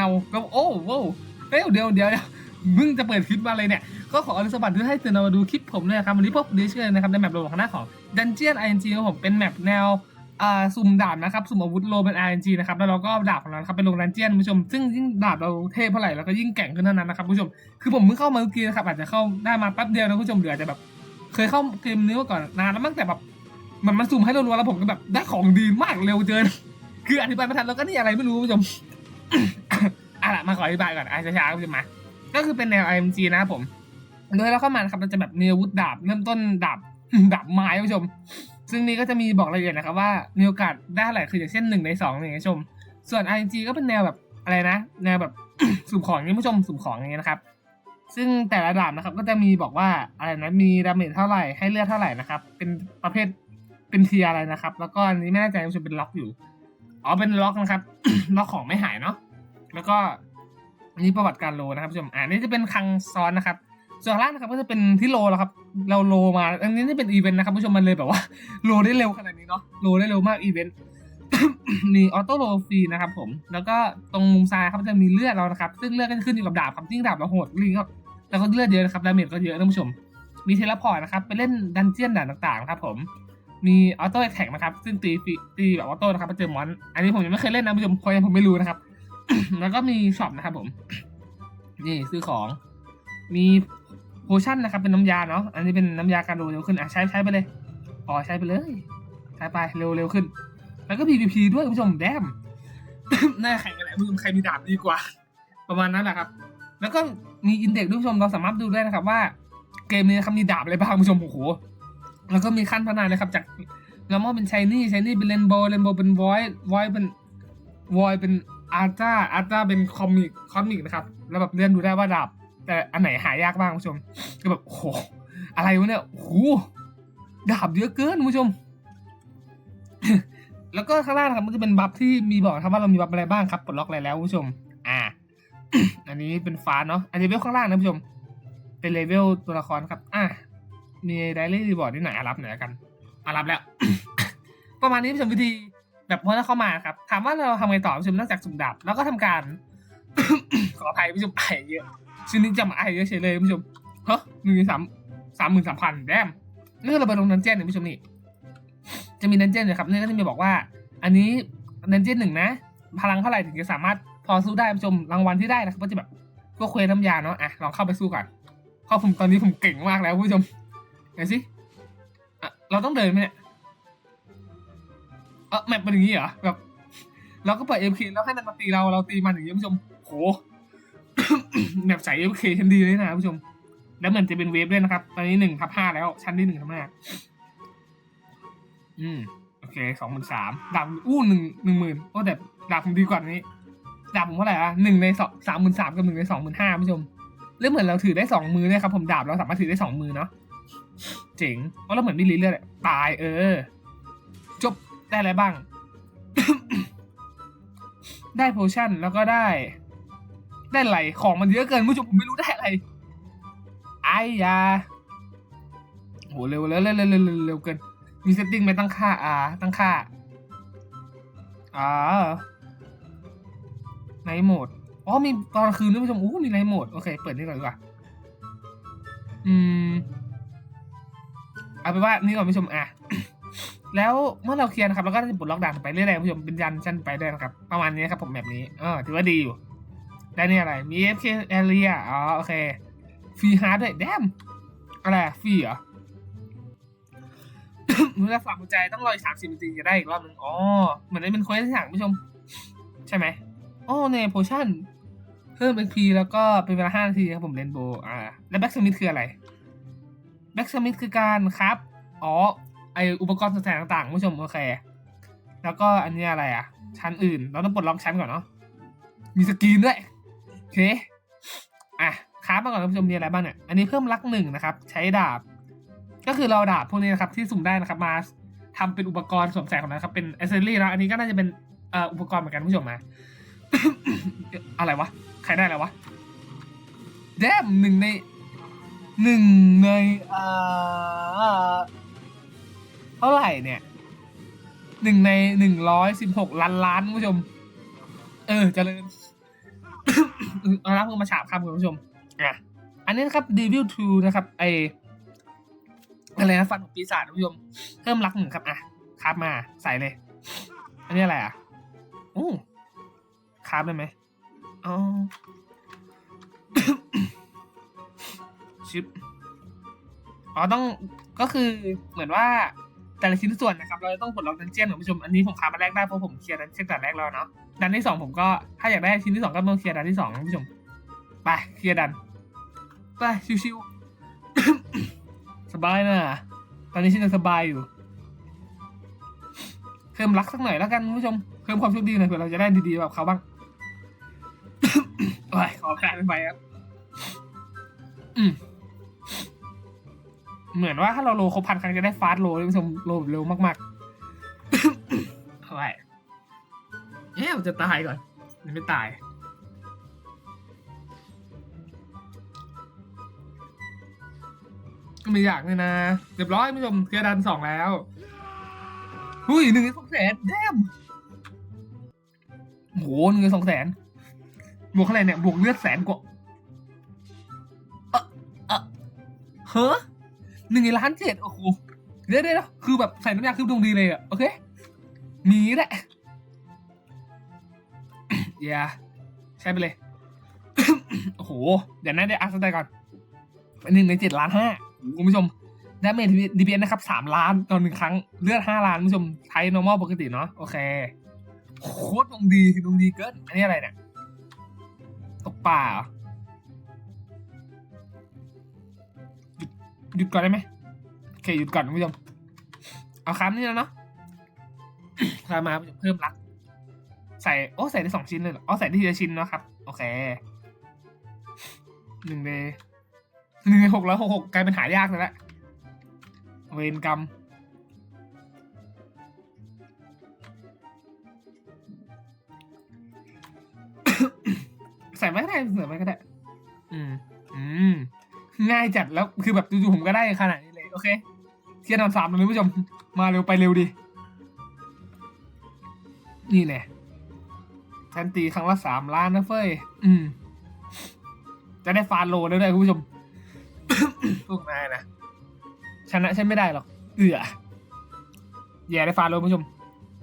าวก็โอ้โว้วเฮ้ยเดี๋ยวเดี๋ยวเดี๋ยวมึงจะเปิดคลิปมาเลยเนี่ย ก็ขออนุสมบัติที่ให้ตื่นมาดูคลิปผมเลยนะครับ วันนี้พบดิชเลยนะครับ ในแมปโลของหน้าของ Dungeon ING ครับผมเป็นแมปแนวอ่าสุ่มดาบนะครับ สุ่มอาวุธโลเป็น RNG นะครับ แล้วเราก็ดาบของเราครับไปลงดันเจียนผู้ชม ซึ่งยิ่งดาบเราเทพเท่าไหร่เราก็ยิ่งแก่งขึ้นเท่านั้นนะครับผู้ชม คือผมเพิ่งเข้ามาเมื่อกี้นะครับอาจจะเข้าได้มาแป๊บเดียวนะผู้ชมเดี๋ยวอาจจะแบบ เคยเข้าเกมนี้มาก่อนนานแล้วมั้งแต่แบบมันมันสุ่มให้รัวๆแล้วผมก็แบบได้ของดีมากเร็วเกิน คืออธิบายไม่ทันแล้วก็นี่อะไรไม่รู้ผู้ชม ละมาขออธิบายก่อนอะช้าๆผู้ชมมา ก็คือเป็นแนว IMG นะครับผม โดยเราเข้ามาครับเราจะแบบมีอาวุธดาบเริ่มต้นดาบดาบไม้ผู้ชม ซึ่งนี้ก็จะมีบอกรายละเอียดนะครับว่ามีโอกาสได้อะไรคืออย่างเช่นหนึ่งในสองอย่างเงี้ยชม ส่วน IMG ก็เป็นแนวแบบอะไรนะ แนวแบบสุ่มของนี้ผู้ชมสุ่มของอย่างเงี้ยนะครับ ซึ่งแต่ละดาบนะครับก็จะมีบอกว่าอะไรนะมีดาเมจเท่าไหร่ให้เลือดเท่าไหร่นะครับเป็นประเภทเป็นเทียอะไรนะครับ แล้วก็อันนี้ไม่แน่ใจผู้ชมเป็นล็อกอยู่อ๋อเป็นล็อกนะครับล็อกของไม่หายเนาะ แล้วก็อันนี้ประวัติการโลนะครับผู้ชมอ่านี่จะเป็นคังซ้อนนะครับ ส่วนล่างนะครับก็จะเป็นที่โลแล้วครับ เราโลมา อันนี้นี่เป็นอีเวนต์นะครับผู้ชมมันเลยแบบว่าโลได้เร็วขนาดนี้เนาะโลได้เร็วมากอีเวนต์มีออโต้โลฟรีนะครับผม แล้วก็ตรงมุมซ้ายครับจะมีเลือดเรานะครับ ซึ่งเลือดก็จะขึ้นอยู่กับดาบครับยิ่งดาบเราโหดลิงก็แล้วก็เลือดเยอะนะครับดาเมจก็เยอะนะผู้ชม มีเทเลพอร์ตนะครับไปเล่นดันเจียนด่านต่างๆนะครับผม มีออโต้แท็กนะครับ ซึ่งตีตีแบบออโต้นะครับไปเจอมอน อันนี้ผมยังไม่เคยเล่นนะผู้ชมเพราะยังผมไม่รู้นะครับ แล้วก็มีช็อปนะครับผม นี่ซื้อของ มีโพชั่นนะครับ เป็นน้ำยาเนาะ อันนี้เป็นน้ำยาการโดเร็วขึ้น อะใช้ใช้ไปเลยอ๋อใช้ไปเลย ใช้ไปเร็วเร็วขึ้น แล้วก็ PVP ด้วยคุณผู้ชมแดมน่าแข่งกันแหละคุณผู้ชมใครมีดาบดีกว่า ประมาณนั้นแหละครับ แล้วก็มีอินเด็กซ์ด้วยคุณผู้ชมเราสามารถดูได้นะครับว่า เกมนี้นะครับมีดาบอะไรบ้างคุณผู้ชมโอ้โห แล้วก็มีขั้นพัฒนาเลยครับจากนอร์มอเป็นชายนี่ชายนี่เป็นเรนโบว์เรนโบว์เป็นวอยวอยเป็นวอยเป็น อาร์ต้าอาร์ต้าเป็นคอมิกคอมิกนะครับแล้วแบบเลื่อนดูได้ว่าดาบแต่อันไหนหายากบ้างผู้ชมก็แบบโอ้โหอะไรวะเนี่ยโอ้โหดาบเยอะเกินผู้ชม แล้วก็ข้างล่างครับมันจะเป็นบัฟที่มีบอกครับว่าเรามีบัฟอะไรบ้างครับปลดล็อกอะไรแล้วผู้ชม อ่า อันนี้เป็นฟ้าเนาะอันนี้เลเวลข้างล่างนะผู้ชม เป็นเลเวลตัวละครครับ อะมีไดรี่รีบอร์ดที่ไหนอะรับหน่อยกันอะรับแล้ว ประมาณนี้ผู้ชมวิธี แบบพอถ้าเข้ามาครับ ถามว่าเราทำไงต่อผู้ชมนอกจากสุ่มดาบแล้วก็ทำการ ขออภัยผู้ชมไอเยอะชิ้นนี้จำไอเยอะเฉยเลยผู้ชมเฮ้ยหนึ่งสามสามหมื่นสามพันแดมนี่เราไปลงดันเจี้ยนเนี่ยผู้ชมนี่จะมีดันเจี้ยนเลยครับนี่ก็จะมีบอกว่า อันนี้ดันเจี้ยนหนึ่งนะ พลังเท่าไหร่ถึงจะสามารถพอสู้ได้ผู้ชมรางวัลที่ได้นะครับก็จะแบบก็เควน้ำยาเนาะอะลองเข้าไปสู้ก่อนเพราะผมตอนนี้ผมเก่งมากแล้วผู้ชมเห็นสิเราต้องเดินไหมเนี่ย เออแมปเป็นอย่างนี้เหรอแบบเราก็เปิดเอ็มเคแล้วให้มันมาตีเราเราตีมันอย่างนี้ผู้ชมโหแมปใส่เอ็มเคชั้นดีเลยนะผู้ชม แล้วเหมือนจะเป็นเวฟด้วยนะครับ ตอนนี้หนึ่งทับห้าแล้ว ชั้นที่หนึ่งทับห้าอืมโอเคสองหมื่นสามดาบอู้หนึ่งหนึ่งหมื่นโอ้แต่ดาบผมดีกว่านี้ดาบผมเท่าไหร่อะหนึ่งในสองสามหมื่นสามกับหนึ่งในสองหมื่นห้าผู้ชมเรื่องเหมือนเราถือได้สองมือเลยครับผมดาบเราสามารถถือได้สองมือเนาะเจ๋งเพราะเราเหมือนมีลีเลือดตายเออ ได้อะไรบ้าง ได้โพชั่นแล้วก็ได้ ได้อะไรของมันเยอะเกินผู้ชมผมไม่รู้ได้อะไรไอ้ยาโหเร็วเร็วเร็วเร็วเร็วเร็วเร็วเกิน มีเซตติ้งไหมตั้งค่าอ่าตั้งค่าอ่าไนโหมดอ๋อมีตอนคืนด้วยผู้ชมอู้มีไนโหมดโอเค เปิดนี่ก่อนดีกว่าอืมเอาเป็นว่านี่ก่อนผู้ชมอะ แล้วเมื่อเราเคลียร์นะครับเราก็จะปลดล็อกด่านไปเรื่อยๆผู้ชมเป็นยันชั้นไปเรื่อยนะครับ ประมาณนี้ครับผมแบบนี้เออถือว่าดีอยู่ ได้นี่อะไร มี FK area อ๋อโอเคฟรีฮาร์ดด้วยแดมอะไรฟรีเหรอเมื่อฝากหัวใจต้องรออีกสามสิบนาทีจะได้อีกรอบหนึ่งอ๋อเหมือนได้เป็นเควสที่อย่างผู้ชม ใช่ไหมอ๋อเนี่ยโพชั่นเพิ่มเป็นพีแล้วก็เป็นเวลาห้านาทีครับผมเรนโบว์อ่า แล้วแบ็กสมิธคืออะไรแบ็กสมิธคือการครับ อ๋อ ไออุปกรณ์ต่างต่างๆผู้ชมโอเค แล้วก็อันนี้อะไรอะ ชั้นอื่น เราต้องปลดล็อกชั้นก่อนเนาะมีสกรีนด้วยโอเคอะค้ามาก่อนท่านผู้ชมมีอะไรบ้างเนี่ยอันนี้เพิ่มลักหนึ่งนะครับ ใช้ดาบ ก็คือเราดาบพวกนี้นะครับที่สุ่มได้นะครับมาทำเป็นอุปกรณ์สวมใส่ของนะครับเป็นอ c เซอรี่แล้วอันนี้ก็น่าจะเป็นเอ่ออุปกรณ์เหมือนกันผู้ชมมาอะไรวะใครได้แล้ววะแดมหนึ่งในหนึ่งในอ่า เท่าไหร่เนี่ยหนึ่งในหนึ่งร้อยสิบหกล้านล้านผู้ชม เออเจริญเอาละเพิ่งมาฉาบครับคุณผู้ชมอะอันนี้นะครับ Devil 2 นะครับไออะไรนะฟันของปีศาจคุณผู้ชมเพิ่มรักหนึ่งครับอะคาบมาใส่เลย อันนี้อะไรอะโอ้คาบได้ไหมอ๋อชิปอ๋อต้องก็คือเหมือนว่า แต่ละชิ้นส่วนนะครับ เราจะต้องปลดล็อกดันเจี้ยนคุณผู้ชม อันนี้ผมคามาแรกได้เพราะผมเคลียร์ดันเจี้ยนแต่แรกแล้วเนาะ ดันที่สองผมก็ถ้าอยากได้ชิ้นที่สองก็ต้องเคลียร์ดันที่สองนะคุณผู้ชม ไปเคลียร์ดัน ไปชิวๆสบายนะตอนนี้ฉันยังสบายอยู่เพิ่มรักสักหน่อยแล้วกันคุณผู้ชม เพิ่มความโชคดีหน่อยเผื่อเราจะได้ดีๆแบบเขาบ้างโอ้ยขอแพ้ไปครับ เหมือนว่าถ้าเราโลครบพันครั้งจะได้ฟาสต์โลเลยคุณผู้ชมโลแบบเร็วมากๆเอาไว้เอ๊ะมันจะตายก่อนยังไม่ตายก็ไม่อยากเลยนะเรียบร้อยคุณผู้ชมเคลียร์ดันสองแล้วหุ้ยหนึ่งในสองแสนแดมโหหนึ่งในสองแสนบวกอะไรเนี่ยบวกเลือดแสนกว่าเอะเอะเฮ้อ หนึ่งในล้านเจ็ดโอ้โหเดี๋ยวเดี๋ยวคือแบบใส่น้ำยาคือดวงดีเลยอะโอเคมีแหละอย่าใช้ไปเลยโอ้โหเดี๋ยวนะเดี๋ยวอัพสไตล์ก่อนหนึ่งในเจ็ดล้านห้าคุณผู้ชมดาเมจดีเบียนนะครับสามล้านต่อหนึ่งครั้งเลือดห้าล้านคุณผู้ชมไทย normal ปกติเนาะโอเคโคตรดวงดีดวงดีเกินอันนี้อะไรเนี่ยตกป่า หยุดก่อนได้ไหมโอเคหยุดก่อนคุณผู้ชมเอาคำนี้แล้วเนาะคามาเพิ่มรัก ใส่โอ้ใส่ได้สองชิ้นเลยเหรออ๋อใส่ได้ทีละชิ้นเนาะครับ โอเคหนึ่งเดหนึ่งในหกแล้วหกหกกลายเป็นหายากเลยละเวรกรรมใส่ไว้ก็ได้ใส่ไว้ก็ได้ อืม อืม ง่ายจัดแล้วคือแบบจู่ๆผมก็ได้ขนาดนี้เลย โอเคเทียนนสามเลยคุณผู้ชม มาเร็วไปเร็วดี นี่แหละแทนตีครั้งละสามล้านนะเฟ้ย อืม จะได้ฟาโลได้ด้วยคุณผู้ชมพวกนายนะชนะฉันไม่ได้หรอก เอือแย่ได้ฟาโลคุณผู้ชม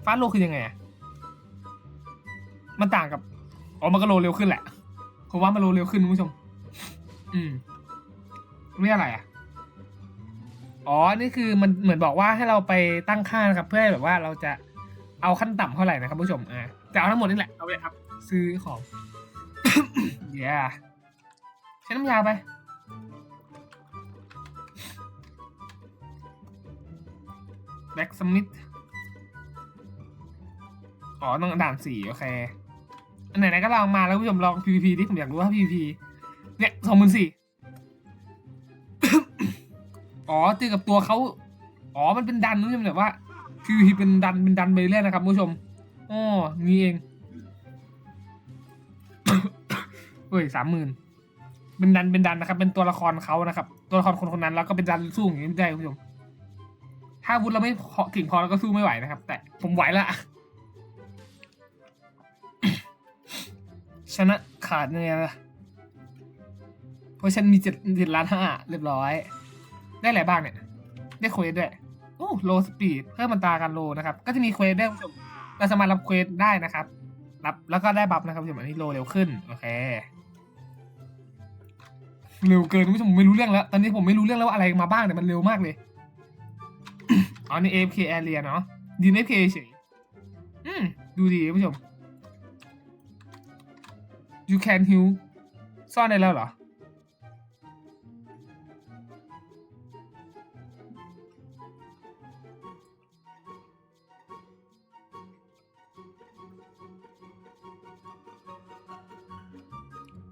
ฟาโลคือยังไงอะมันต่างกับอ๋อมันก็โลเร็วขึ้นแหละผมว่ามันโลเร็วขึ้นคุณผู้ชม อืม ไม่อะไรอะ อ๋อ นี่คือมันเหมือนบอกว่าให้เราไปตั้งค่านะครับ เพื่อให้แบบว่าเราจะเอาขั้นต่ำเท่าไหร่นะครับผู้ชมอ่าจะเอาทั้งหมดนี่แหละ เอาไปครับ ซื้อของเย้ใช้น้ำยาไป แบ็กสมิธ อ๋อ ต้องด่านสี่โอเค อันไหนๆก็ลองมาแล้วผู้ชมลอง PVP ดิ ผมอยากรู้ว่า PVP เนี่ยสองหมื่นสี่ อ๋อตีกับตัวเขาอ๋อมันเป็นดันผู้ชมแบบว่า PVP เป็นดันเป็นดันไปเรื่อยนะครับผู้ชมอ๋อนี่เองเฮ้ยสามหมื่นเป็นดันเป็นดันนะครับ เป็นตัวละครเขานะครับ ตัวละครคนคนนั้นแล้วก็เป็นดันสู้อย่างนี้ได้คุณผู้ชมถ้าวุธเราไม่เก่งพอเราก็สู้ไม่ไหวนะครับ แต่ผมไหวละชนะขาดยังไงล่ะเพราะฉันมีเจ็ดเจ็ดล้านห้าเรียบร้อย ได้อะไรบ้างเนี่ย ได้เควสด้วยโอ้โลสปีดเพิ่มมันตราการโลนะครับ ก็จะมีเควสได้วยคุณผู้ชมเราสามารถรับเควสได้นะครับ รับแล้วก็ได้บัฟนะครับคุณผู้ชมอันนี้โลเร็วขึ้น โอเค เร็วเกินคุณผู้ชมผมไม่รู้เรื่องแล้ว ตอนนี้ผมไม่รู้เรื่องแล้วว่าอะไรมาบ้างเนี่ยมันเร็วมากเลยอ๋อนี่ AFK area เนาะยืน AFK เฉยอืมดูดีคุณผู้ชม you can heal ซ่อนได้แล้วเหรอ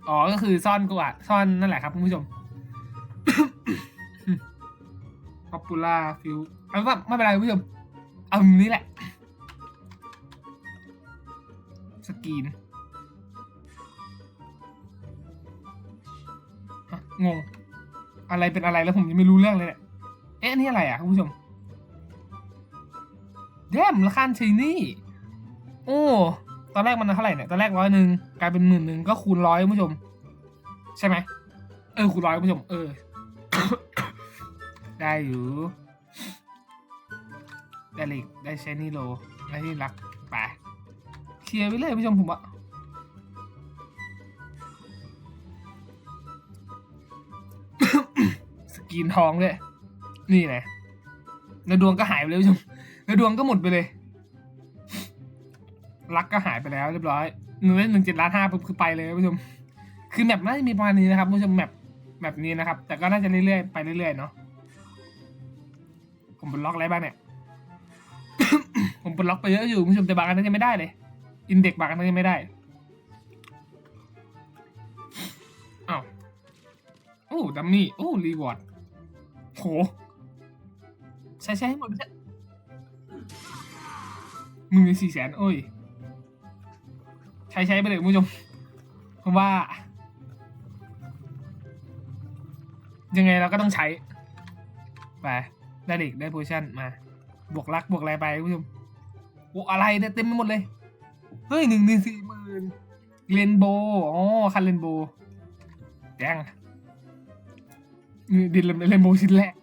อ๋อ ก็คือซ่อนกูอะซ่อนนั่นแหละครับคุณผู้ชม popular feel เอาเป็นว่าไม่เป็นไรคุณผู้ชม เอาอันนี้แหละ สกรีนงง อะไรเป็นอะไรแล้วผมยังไม่รู้เรื่องเลยเนี่ยเอ๊ะ อันนี่อะไรอะคุณผู้ชมแดมละคันชีนี่ โอ้ ตอนแรกมันเท่าไหร่เนี่ย ตอนแรกร้อยหนึ่งกลายเป็นหมื่นหนึ่งก็คูณร้อยคุณผู้ชม ใช่ไหม เออคูณร้อยคุณผู้ชม เออ ได้อยู่ ได้เหล็กได้ใช้นี่โล ได้ที่รัก ไปเคลียร์ไปเลยคุณผู้ชมผมว่าสกรีนทองเลย นี่นะแล้วดวงก็หายไปเลยคุณผู้ชมแล้วดวงก็หมดไปเลย รักก็หายไปแล้วเรียบร้อยหนึ่งหนึ่งเจ็ดล้านห้าปุ๊บคือไปเลยคุณผู้ชม คือแมปน่าจะมีประมาณนี้นะครับคุณผู้ชมแมปแมปนี้นะครับ แต่ก็น่าจะเรื่อยๆไปเรื่อยๆเนาะผมปลดล็อกอะไรบ้างเนี่ย ผมปลดล็อกไปเยอะอยู่คุณผู้ชมแต่บางอันนั้นยังไม่ได้เลย อินเด็กบางอันนั้นยังไม่ได้อ้าวโอ้ดัมมี่โอ้รีวอร์ดโหใช้ใช้ให้หมดไม่ใช่มึงมีสี่แสนโอ้ย ช้ใช้ไปเลยคุณผู้ชมเพราะว่า ยังไงเราก็ต้องใช้ ไป ได้เหล็กได้โพชั่นมา บวกลักบวกอะไรไปคุณผู้ชมโอ้อะไรเนี่ยเต็มไปหมดเลย เฮ้ยหนึ่งหนึ่งสี่หมื่นเรนโบอ๋อคันเรนโบแดงนี่ดินเรนโบชิ้นแรก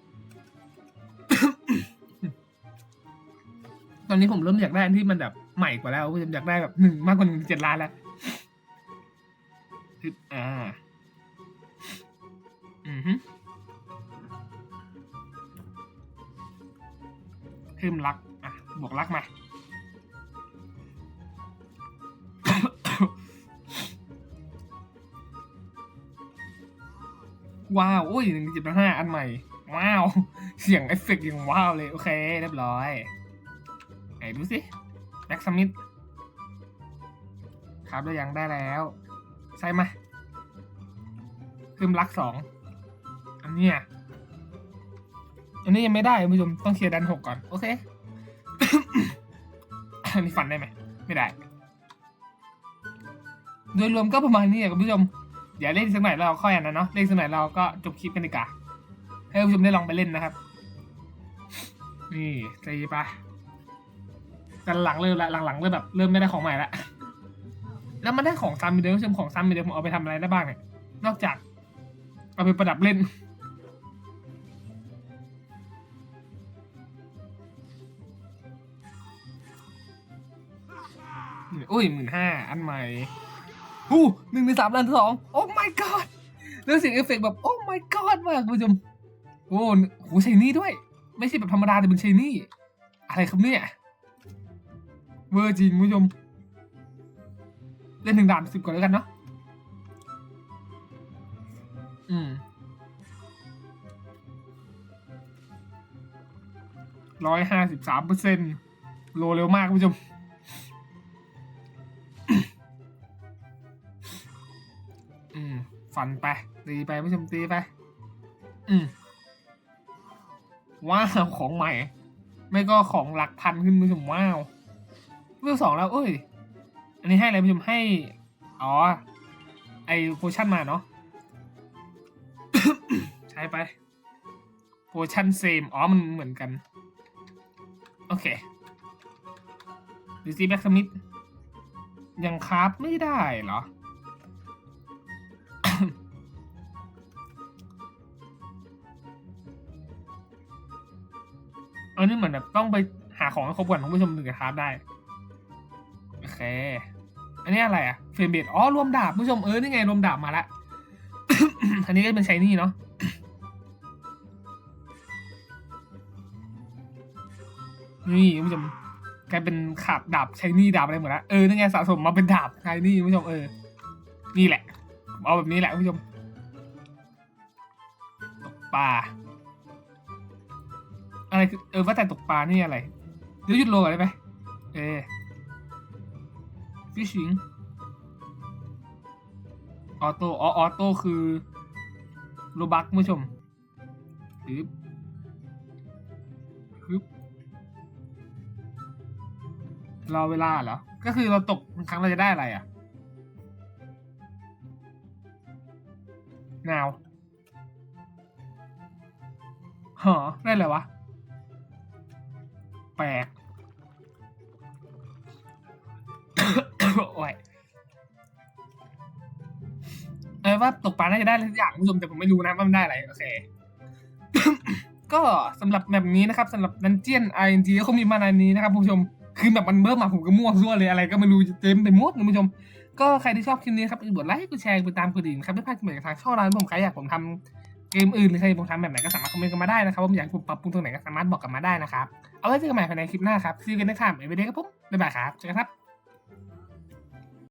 ตอนนี้ผมเริ่มอยากได้ที่มันแบบ ใหม่กว่าแล้วผมอยากได้แบบหนึ่งมากกว่าหนึ่งเจ็ดล้านแล้วอ่าอือฮึเพิ่มรักอะบวกรักมาว้าว โอ้ยหนึ่งจุดห้าอันใหม่ ว้าว เสียงเอฟเฟกต์ย่างว้าวเลย โอเค เรียบร้อย ไหนดูสิ สมิธครับได้ยังได้แล้ว ใช่ไหมเพิ่มรักสองอันนี้อันนี้ยังไม่ได้คุณผู้ชมต้องเคลียร์ดันหกก่อน โอเค อันนี้ฟันได้ไหมไม่ได้ โดยรวมก็ประมาณนี้อะคุณผู้ชมเดี๋ยวเล่นสักหน่อยเราค่อยอันนั้นเนาะเล่นสักหน่อยเราก็จบคลิปกันดีกว่าให้คุณผู้ชมได้ลองไปเล่นนะครับ นี่ตีไป กันหลังเริ่มละหลังๆเริ่มแบบเริ่มไม่ได้ของใหม่ละแล้วมันได้ของซ้ำมีเดิมคุณผู้ชมของซ้ำมีเดิมผมเอาไปทำอะไรได้บ้างเนี่ยนอกจาก เอาไปประดับเล่น อุ้ยหมื่นห้าอันใหม่หูหนึ่งในสามล้านสองโอ้ my god แล้วเสียงเอฟเฟกต์แบบโอ้ my god มากคุณผู้ชมโอ้โหใช้นี่ด้วย ไม่ใช่แบบธรรมดาแต่เป็นใช้นี่ อะไรครับเนี่ย เวอร์จริงคุณผู้ชม เล่นหนึ่งด่านสิบก่อนแล้วกันเนาะอืมร้อยห้าสิบสามเปอร์เซ็นต์โลเร็วมากคุณผู้ชมอืมฟันไป ตีไปคุณผู้ชมตีไป อืมว้าว ของใหม่ ไม่ก็ของหลักพันขึ้นคุณผู้ชมว้าว เวลสองแล้วเอ้ย อันนี้ให้อะไรผู้ชมให้ อ๋อ ไอโพชั่นมาเนาะ ใช้ไป โพชั่นเซม อ๋อ มันเหมือนกัน โอเคดูซีแบ็กสมิธยังคราฟไม่ได้เหรอ อันนี้เหมือนแบบต้องไปหาของให้ครบก่อนคุณผู้ชมถึงจะคราฟได้ อเคอันนี้อะไรอะเฟรมเบดอ๋อรวมดาบผู้ชมเออนี่ไงรวมดาบมาละ อันนี้ก็เป็นใช้นี่เนาะนี่ผู้ชมกลายเป็นขาบดาบใช้นี่ดาบอะไรหมดล้วเออนี่ไงสะสมมาเป็นดาบใช้นี่ผู้ชมเออ นี่แหละ เอาแบบนี้แหละผู้ชมตกปลาอะไรคือเออว่าแต่ตกปลานี่อะไรเดี๋ยวหยุดโลกอนได้ไหมเออ ฟิชชิงออโต้อ๋อออโต้คือโลบักผู้ชมฮึบฮึบรอเวลาเหรอ ก็คือเราตกครั้งเราจะได้อะไรอะนาวหอได้เลยวะ แปลก โอ้ยเออว่าตกปลาน่าจะได้อะไรสักอย่างคุณผู้ชมแต่ผมไม่รู้นะว่ามันได้อะไร โอเค ก็สำหรับแบบนี้นะครับสำหรับดันเจียน RNG ก็คงมีมาในนี้นะครับคุณผู้ชมคือแบบมันเบิ่มมาผมก็มั่วซั่วเลยอะไรก็ไม่รู้เต็มไปหมดคุณผู้ชม ก็ใครที่ชอบคลิปนี้ครับกดไลค์กดแชร์กดตามกดดิ่งครับไม่พลาดคลิปใหม่ากทางช่องเราผมใครอยากผมทำเกมอื่นหรือใครอยากผมทำแบบไหนก็สามารถคอมเมนต์กันมาได้นะครับว่าอยากผมปรับปรุงตรงไหนก็สามารถบอกกันมาได้นะครับ เอาไว้เจอกันใหม่ภายในคลิปหน้าครับซีกันนะครับไว้เด็กครับผมบ๊ายบายครับเจอกันครับ